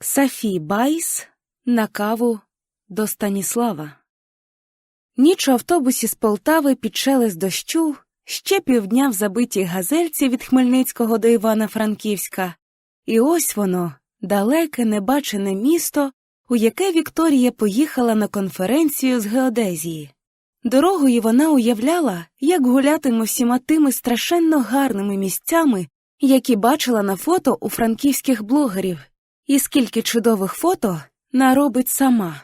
Софі Байс на каву до Станіслава. Ніч у автобусі з Полтави під шелест дощу, ще півдня в забитій газельці від Хмельницького до Івана-Франківська, і ось воно, далеке небачене місто, у яке Вікторія поїхала на конференцію з геодезії. Дорогою вона уявляла, як гулятиме всіма тими страшенно гарними місцями, які бачила на фото у франківських блогерів, і скільки чудових фото наробить сама.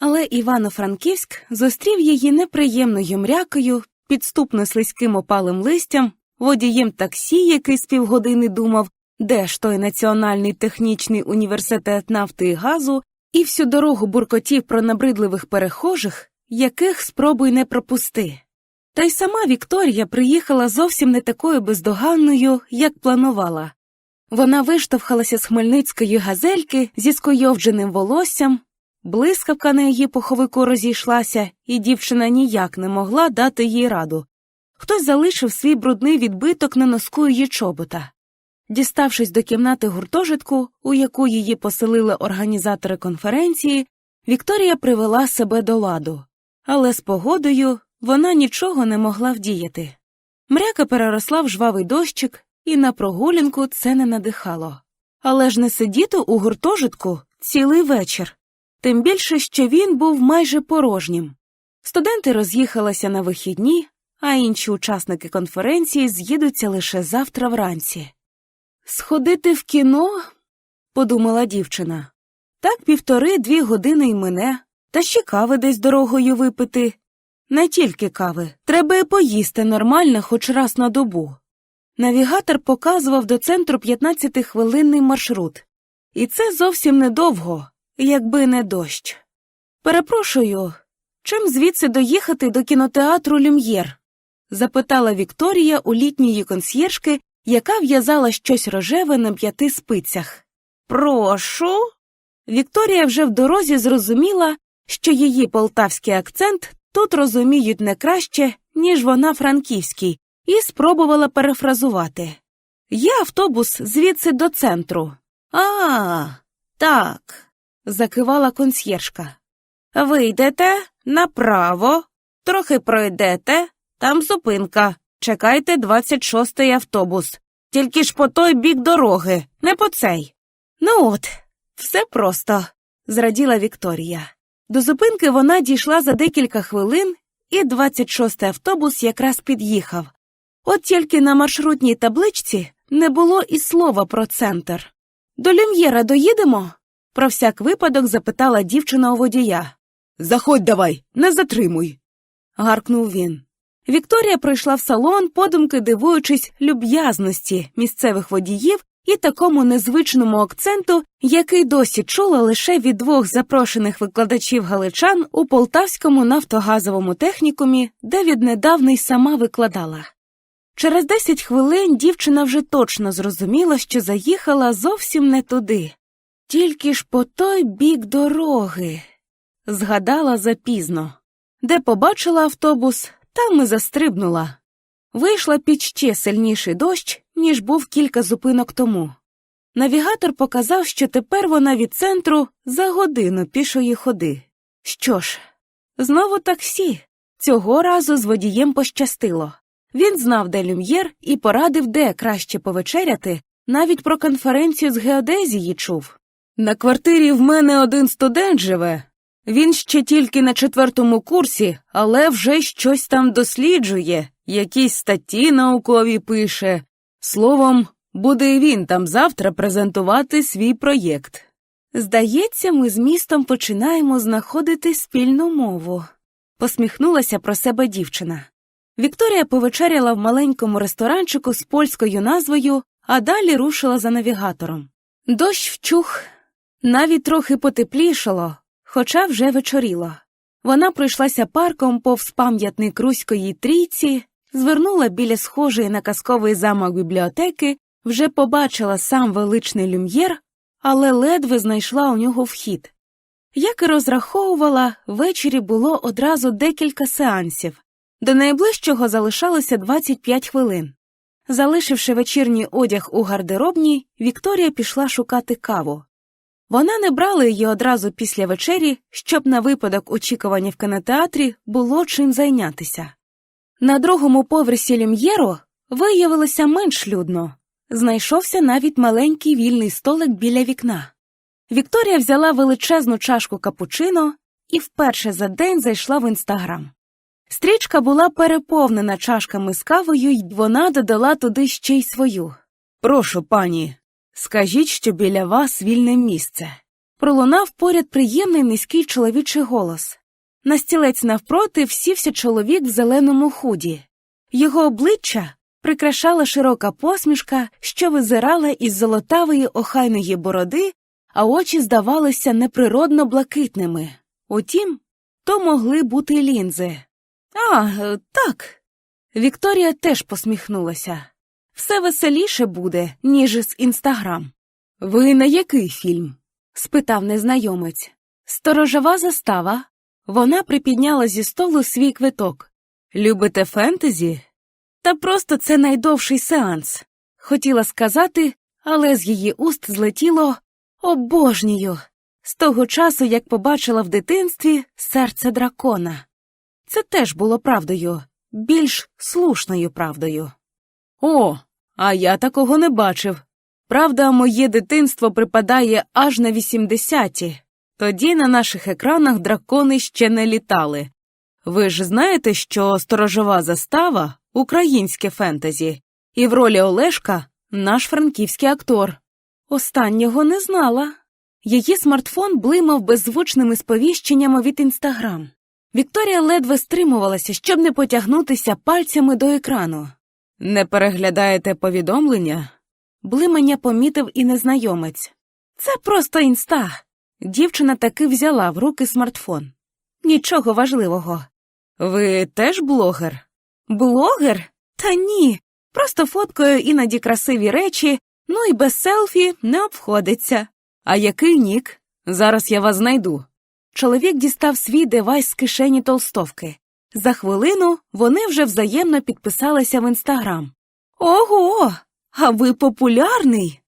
Але Івано-Франківськ зустрів її неприємною мрякою, підступно слизьким опалим листям, водієм таксі, який з півгодини думав, де ж той Національний технічний університет нафти і газу, і всю дорогу буркотів про набридливих перехожих, яких спробуй не пропусти. Та й сама Вікторія приїхала зовсім не такою бездоганною, як планувала. Вона виштовхалася з хмельницької газельки зі скойовдженим волоссям, блискавка на її пуховику розійшлася, і дівчина ніяк не могла дати їй раду. Хтось залишив свій брудний відбиток на носку її чобота. Діставшись до кімнати гуртожитку, у яку її поселили організатори конференції, Вікторія привела себе до ладу, але з погодою вона нічого не могла вдіяти. Мряка переросла в жвавий дощик, і на прогулянку це не надихало. Але ж не сидіти у гуртожитку цілий вечір, тим більше, що він був майже порожнім. Студенти роз'їхалися на вихідні, а інші учасники конференції з'їдуться лише завтра вранці. Сходити в кіно, подумала дівчина. Так півтори-дві години й мене, та ще кави десь дорогою випити. Не тільки кави, треба й поїсти нормально хоч раз на добу. Навігатор показував до центру 15-хвилинний маршрут. І це зовсім недовго, якби не дощ. Перепрошую, чим звідси доїхати до кінотеатру Люм'єр? запитала Вікторія у літньої консьєршки, яка в'язала щось рожеве на п'яти спицях. Прошу. Вікторія вже в дорозі зрозуміла, що її полтавський акцент тут розуміють не краще, ніж вона франківський, і спробувала перефразувати. Є автобус звідси до центру. А, так, закивала консьєршка. Вийдете направо, трохи пройдете, там зупинка. Чекайте 26-й автобус. Тільки ж по той бік дороги, не по цей. Ну от, все просто, зраділа Вікторія. До зупинки вона дійшла за декілька хвилин, і 26-й автобус якраз під'їхав. От тільки на маршрутній табличці не було і слова про центр. До Люм'єра доїдемо? Про всяк випадок запитала дівчина у водія. Заходь давай, не затримуй. гаркнув він. Вікторія прийшла в салон, подумки дивуючись люб'язності місцевих водіїв і такому незвичному акценту, який досі чула лише від двох запрошених викладачів галичан у Полтавському нафтогазовому технікумі, де віднедавна й сама викладала. Через десять хвилин дівчина вже точно зрозуміла, що заїхала зовсім не туди, тільки ж по той бік дороги. Згадала запізно. Де побачила автобус, там і застрибнула. Вийшла під ще сильніший дощ, ніж був кілька зупинок тому. Навігатор показав, що тепер вона від центру за годину пішої ходи. Що ж, знову таксі. Цього разу з водієм пощастило. Він знав, де люм'єр, і порадив, де краще повечеряти, навіть про конференцію з геодезії чув. На квартирі в мене один студент живе. Він ще тільки на четвертому курсі, але вже щось там досліджує, якісь статті наукові пише. Словом, буде і він там завтра презентувати свій проєкт. Здається, ми з містом починаємо знаходити спільну мову, посміхнулася про себе дівчина. Вікторія повечеряла в маленькому ресторанчику з польською назвою, а далі рушила за навігатором. Дощ вчух, навіть трохи потеплішало, хоча вже вечоріло. Вона пройшлася парком повз пам'ятник Руської трійці, звернула біля схожої на казковий замок бібліотеки, вже побачила сам величний люм'єр, але ледве знайшла у нього вхід. Як і розраховувала, ввечері було одразу декілька сеансів. До найближчого залишалося 25 хвилин. Залишивши вечірній одяг у гардеробній, Вікторія пішла шукати каву. Вона не брала її одразу після вечері, щоб на випадок очікування в кінотеатрі було чим зайнятися. На другому поверсі Лім'єро виявилося менш людно. Знайшовся навіть маленький вільний столик біля вікна. Вікторія взяла величезну чашку капучино і вперше за день зайшла в інстаграм. Стрічка була переповнена чашками з кавою, й вона додала туди ще й свою. Прошу, пані, скажіть, що біля вас вільне місце. Пролунав поряд приємний низький чоловічий голос. На стілець навпроти всівся чоловік в зеленому худі. Його обличчя прикрашала широка посмішка, що визирала із золотавої охайної бороди, а очі здавалися неприродно блакитними. Утім, то могли бути лінзи. А, е, так. Вікторія теж посміхнулася. Все веселіше буде, ніж з інстаграм. Ви на який фільм? спитав незнайомець. Сторожова застава. Вона припідняла зі столу свій квиток. Любите фентезі? Та просто це найдовший сеанс. Хотіла сказати, але з її уст злетіло обожнюю. З того часу, як побачила в дитинстві серце дракона. Це теж було правдою, більш слушною правдою. О, а я такого не бачив. Правда, моє дитинство припадає аж на вісімдесяті. Тоді на наших екранах дракони ще не літали. Ви ж знаєте, що сторожова застава українське фентезі, і в ролі Олешка наш франківський актор. Останнього не знала. Її смартфон блимав беззвучними сповіщеннями від інстаграм. Вікторія ледве стримувалася, щоб не потягнутися пальцями до екрану. Не переглядаєте повідомлення? Блимання помітив і незнайомець. Це просто інста. Дівчина таки взяла в руки смартфон. Нічого важливого. Ви теж блогер? Блогер? Та ні. Просто фоткаю іноді красиві речі, ну і без селфі не обходиться. А який нік? Зараз я вас знайду. Чоловік дістав свій девайс з кишені толстовки. За хвилину вони вже взаємно підписалися в інстаграм. Ого, а ви популярний.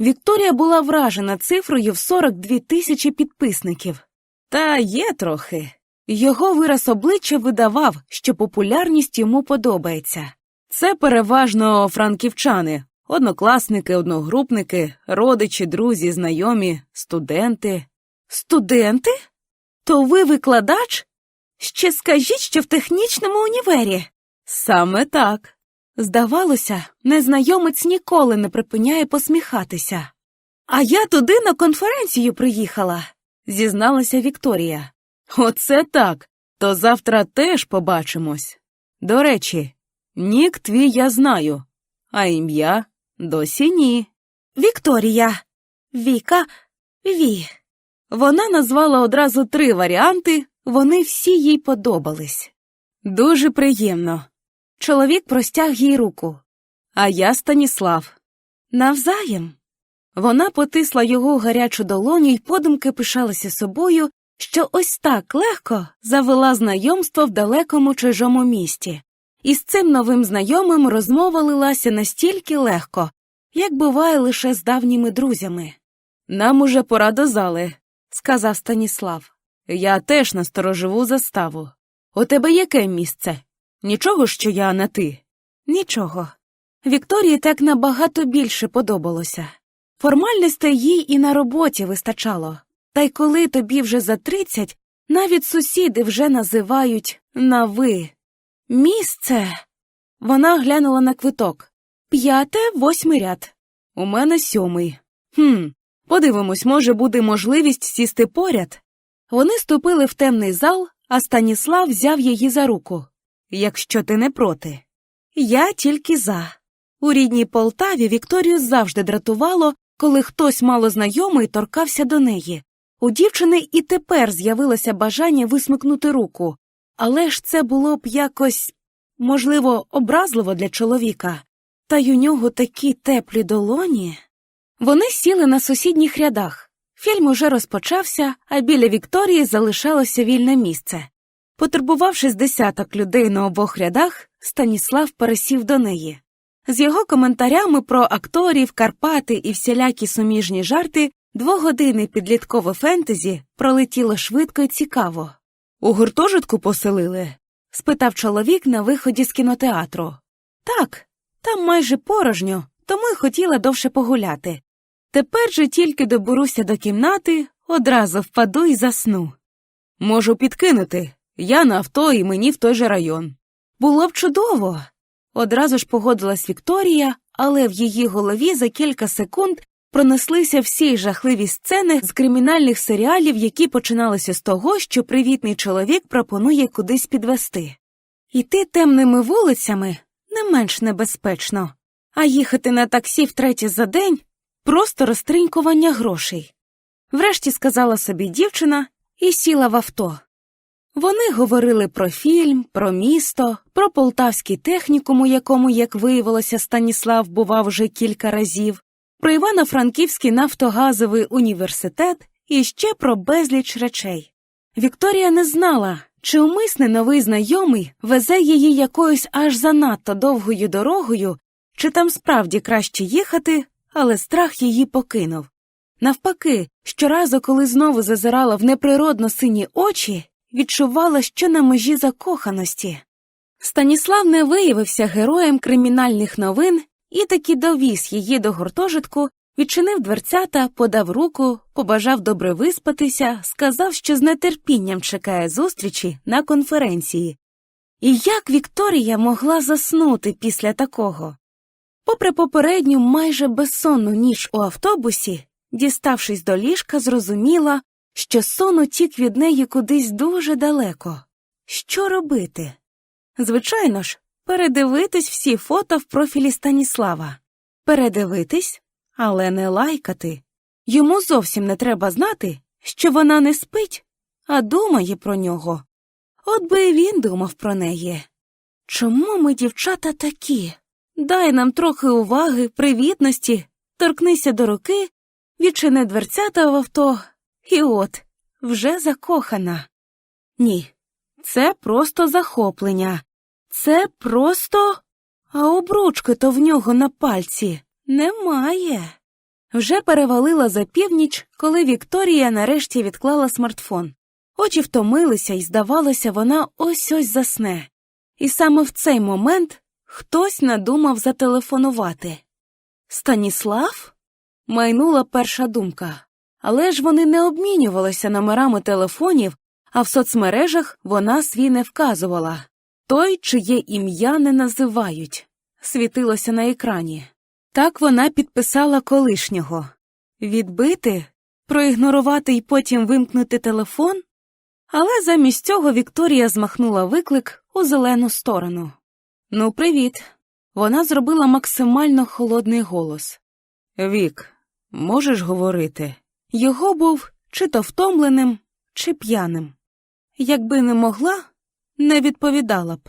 Вікторія була вражена цифрою в 42 тисячі підписників. Та є трохи. Його вираз обличчя видавав, що популярність йому подобається. Це переважно франківчани, однокласники, одногрупники, родичі, друзі, знайомі, студенти. Студенти? То ви викладач? Ще скажіть, що в технічному універі. Саме так. Здавалося, незнайомець ніколи не припиняє посміхатися. А я туди на конференцію приїхала, зізналася Вікторія. Оце так. То завтра теж побачимось. До речі, нік твій я знаю, а ім'я досі ні. Вікторія, Віка, Ві. Вона назвала одразу три варіанти, вони всі їй подобались. Дуже приємно. Чоловік простяг їй руку. А я Станіслав. Навзаєм. Вона потисла його гарячу долоню й подумки пишалася собою, що ось так легко завела знайомство в далекому чужому місті, і з цим новим знайомим розмова лилася настільки легко, як буває лише з давніми друзями. Нам уже пора до зали, сказав Станіслав. Я теж на сторожову заставу. У тебе яке місце? Нічого, що я на ти? Нічого. Вікторії так набагато більше подобалося. Формальностей їй і на роботі вистачало. Та й коли тобі вже за тридцять, навіть сусіди вже називають на ви. Місце. Вона глянула на квиток. П'яте, восьмий ряд. У мене сьомий. Хм, подивимось, може, буде можливість сісти поряд. Вони ступили в темний зал, а Станіслав взяв її за руку. Якщо ти не проти. Я тільки за. У рідній Полтаві Вікторію завжди дратувало, коли хтось малознайомий торкався до неї. У дівчини і тепер з'явилося бажання висмикнути руку, але ж це було б якось, можливо, образливо для чоловіка, та й у нього такі теплі долоні. Вони сіли на сусідніх рядах. Фільм уже розпочався, а біля Вікторії залишалося вільне місце. Потурбувавшись десяток людей на обох рядах, Станіслав пересів до неї. З його коментарями про акторів, Карпати і всілякі суміжні жарти Двогодинне підліткове фентезі пролетіло швидко і цікаво. У гуртожитку поселили? спитав чоловік на виході з кінотеатру. Так, там майже порожньо, тому й хотіла довше погуляти. Тепер же тільки доберуся до кімнати, одразу впаду і засну. Можу підкинути. Я на авто і мені в той же район. Було б чудово. Одразу ж погодилась Вікторія, але в її голові за кілька секунд пронеслися всі жахливі сцени з кримінальних серіалів, які починалися з того, що привітний чоловік пропонує кудись підвести. Іти темними вулицями не менш небезпечно, а їхати на таксі втретє за день просто розтринькування грошей. Врешті сказала собі дівчина і сіла в авто. Вони говорили про фільм, про місто, про полтавський технікум, у якому, як виявилося, Станіслав бував вже кілька разів, про Івано-Франківський нафтогазовий університет і ще про безліч речей. Вікторія не знала, чи умисне новий знайомий везе її якоюсь аж занадто довгою дорогою, чи там справді краще їхати, але страх її покинув. Навпаки, щоразу, коли знову зазирала в неприродно сині очі, відчувала, що на межі закоханості. Станіслав не виявився героєм кримінальних новин і таки довіз її до гуртожитку, відчинив дверцята, подав руку, побажав добре виспатися, сказав, що з нетерпінням чекає зустрічі на конференції. І як Вікторія могла заснути після такого? Попри попередню майже безсонну ніч у автобусі, діставшись до ліжка, зрозуміла, що сон утік від неї кудись дуже далеко. Що робити? Звичайно ж, передивитись всі фото в профілі Станіслава. Передивитись, але не лайкати. Йому зовсім не треба знати, що вона не спить, а думає про нього. От би і він думав про неї. Чому ми, дівчата, такі? Дай нам трохи уваги, привітності, торкнися до руки, відчини дверцята в авто, і от вже закохана. Ні, це просто захоплення. Це просто. А обручки то в нього на пальці немає. Вже перевалила за північ, коли Вікторія нарешті відклала смартфон. Очі втомилися, і, здавалося, вона ось ось засне. І саме в цей момент хтось надумав зателефонувати. Станіслав? майнула перша думка. Але ж вони не обмінювалися номерами телефонів, а в соцмережах вона свій не вказувала. Той, чиє ім'я не називають, світилося на екрані. Так вона підписала колишнього відбити, проігнорувати і потім вимкнути телефон. Але замість цього Вікторія змахнула виклик у зелену сторону. Ну, привіт. Вона зробила максимально холодний голос. Вік, можеш говорити? Його був чи то втомленим, чи п'яним. Якби не могла, не відповідала б.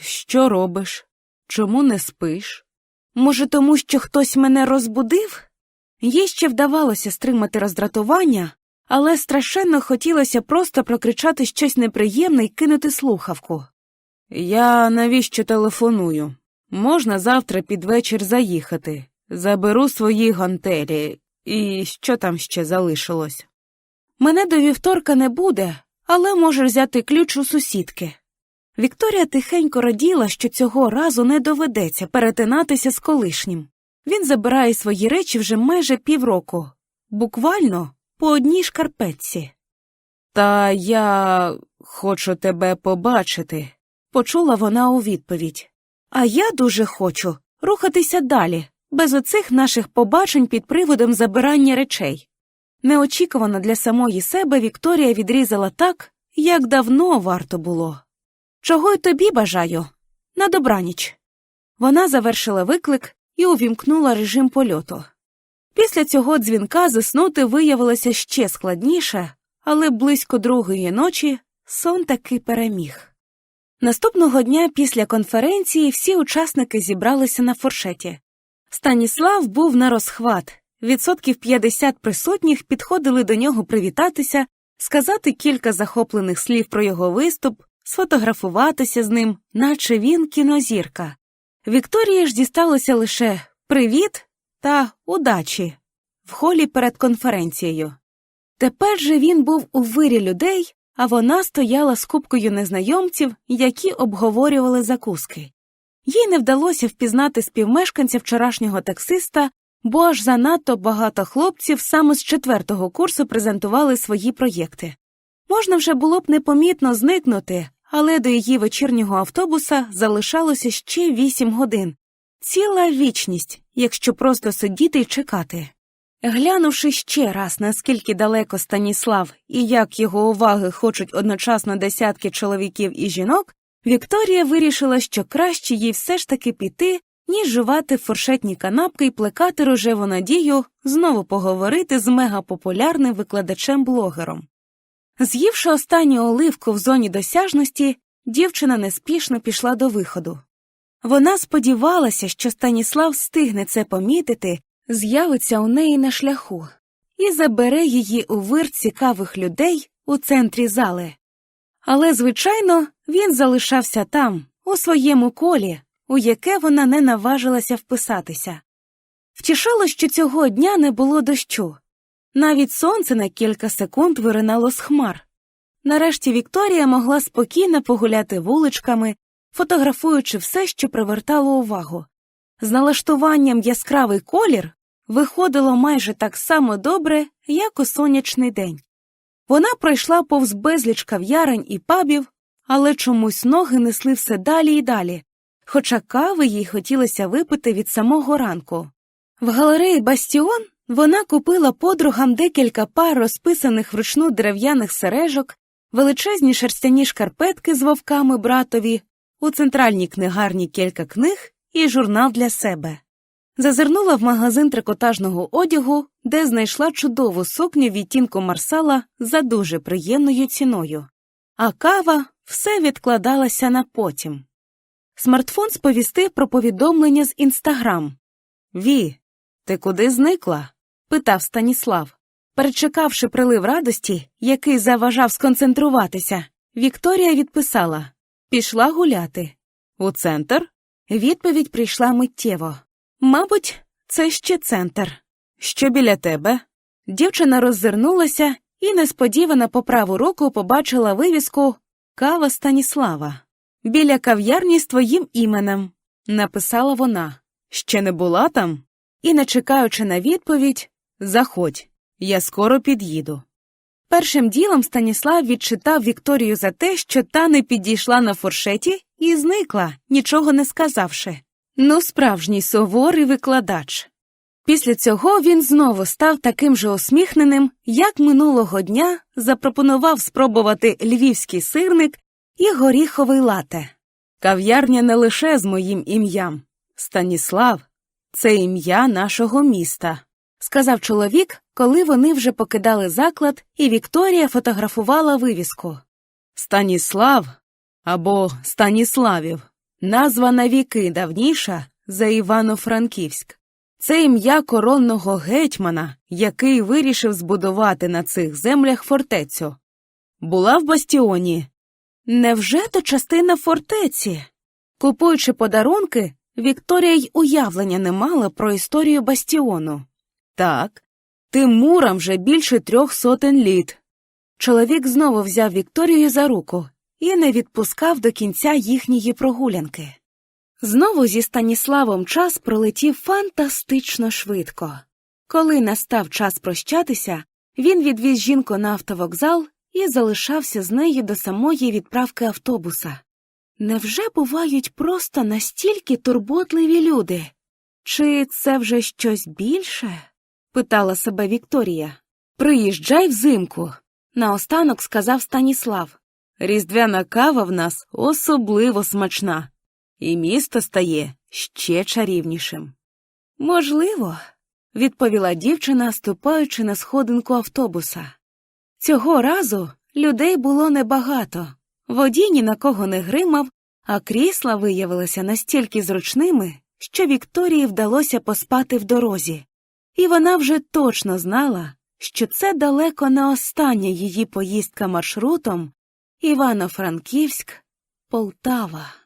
Що робиш? Чому не спиш? Може, тому що хтось мене розбудив? Їй ще вдавалося стримати роздратування, але страшенно хотілося просто прокричати щось неприємне і кинути слухавку. Я навіщо телефоную? Можна завтра під вечір заїхати. Заберу свої гантелі, і що там ще залишилось? Мене до вівторка не буде, але можеш взяти ключ у сусідки. Вікторія тихенько раділа, що цього разу не доведеться перетинатися з колишнім. Він забирає свої речі вже майже півроку, буквально по одній шкарпетці. Та я хочу тебе побачити, почула вона у відповідь. А я дуже хочу рухатися далі, без оцих наших побачень під приводом забирання речей. Неочікувано для самої себе Вікторія відрізала так, як давно варто було. Чого й тобі бажаю? На добраніч. Вона завершила виклик і увімкнула режим польоту. Після цього дзвінка заснути виявилося ще складніше, але близько другої ночі сон таки переміг. Наступного дня після конференції всі учасники зібралися на фуршеті. Станіслав був на розхват. Відсотків 50 присутніх підходили до нього привітатися, сказати кілька захоплених слів про його виступ, сфотографуватися з ним, наче він кінозірка. Вікторії ж дісталося лише привіт та удачі. в холі перед конференцією. Тепер же він був у вирі людей, а вона стояла з купкою незнайомців, які обговорювали закуски. Їй не вдалося впізнати співмешканця вчорашнього таксиста, бо аж занадто багато хлопців саме з четвертого курсу презентували свої проєкти. Можна вже було б непомітно зникнути, але до її вечірнього автобуса залишалося ще вісім годин. Ціла вічність, якщо просто сидіти й чекати. Глянувши ще раз, наскільки далеко Станіслав і як його уваги хочуть одночасно десятки чоловіків і жінок, Вікторія вирішила, що краще їй все ж таки піти, ніж жувати фуршетні канапки і плекати рожеву надію знову поговорити з мегапопулярним викладачем-блогером. З'ївши останню оливку в зоні досяжності, дівчина неспішно пішла до виходу. Вона сподівалася, що Станіслав встигне це помітити, з'явиться у неї на шляху і забере її у вир цікавих людей у центрі зали. Але, звичайно, він залишався там, у своєму колі, у яке вона не наважилася вписатися. Втішало, що цього дня не було дощу. Навіть сонце на кілька секунд виринало з хмар. Нарешті Вікторія могла спокійно погуляти вуличками, фотографуючи все, що привертало увагу. З налаштуванням яскравий колір виходило майже так само добре, як у сонячний день. Вона пройшла повз безліч кав'ярень і пабів, але чомусь ноги несли все далі і далі, хоча кави їй хотілося випити від самого ранку. В галереї Бастіон вона купила подругам декілька пар розписаних вручну дерев'яних сережок, величезні шерстяні шкарпетки з вовками братові, у центральній книгарні кілька книг і журнал для себе. Зазирнула в магазин трикотажного одягу, де знайшла чудову сукню відтінку Марсала за дуже приємною ціною, а кава все відкладалася на потім. Смартфон сповістив про повідомлення з інстаграм. Ві, ти куди зникла? питав Станіслав. Перечекавши прилив радості, який заважав сконцентруватися, Вікторія відписала Пішла гуляти. У центр? Відповідь прийшла миттєво. Мабуть, це ще центр. Що біля тебе? Дівчина роззирнулася і несподівано по праву руку побачила вивіску Кава Станіслава. Біля кав'ярні з твоїм іменем, написала вона. Ще не була там? І, не чекаючи на відповідь, заходь, я скоро під'їду. Першим ділом Станіслав відчитав Вікторію за те, що та не підійшла на фуршеті і зникла, нічого не сказавши. Ну, справжній суворий викладач. Після цього він знову став таким же усміхненим, як минулого дня запропонував спробувати львівський сирник і горіховий лате. Кав'ярня не лише з моїм ім'ям. Станіслав це ім'я нашого міста, сказав чоловік, коли вони вже покидали заклад, і Вікторія фотографувала вивіску. Станіслав або Станіславів назва на віки давніша за Івано-Франківськ. Це ім'я коронного гетьмана, який вирішив збудувати на цих землях фортецю. Була в бастіоні. Невже то частина фортеці? Купуючи подарунки, Вікторія й уявлення не мала про історію бастіону. Так, Тимурам вже більше трьох сотень літ. Чоловік знову взяв Вікторію за руку і не відпускав до кінця їхньої прогулянки. Знову зі Станіславом час пролетів фантастично швидко. Коли настав час прощатися, він відвіз жінку на автовокзал і залишався з нею до самої відправки автобуса. Невже бувають просто настільки турботливі люди? Чи це вже щось більше? Питала себе Вікторія. Приїжджай взимку, наостанок сказав Станіслав. Різдвяна кава в нас особливо смачна, і місто стає ще чарівнішим. Можливо, відповіла дівчина, ступаючи на сходинку автобуса. Цього разу людей було небагато, водій ні на кого не гримав, а крісла виявилися настільки зручними, що Вікторії вдалося поспати в дорозі, і вона вже точно знала, що це далеко не остання її поїздка маршрутом Івано-Франківськ, Полтава.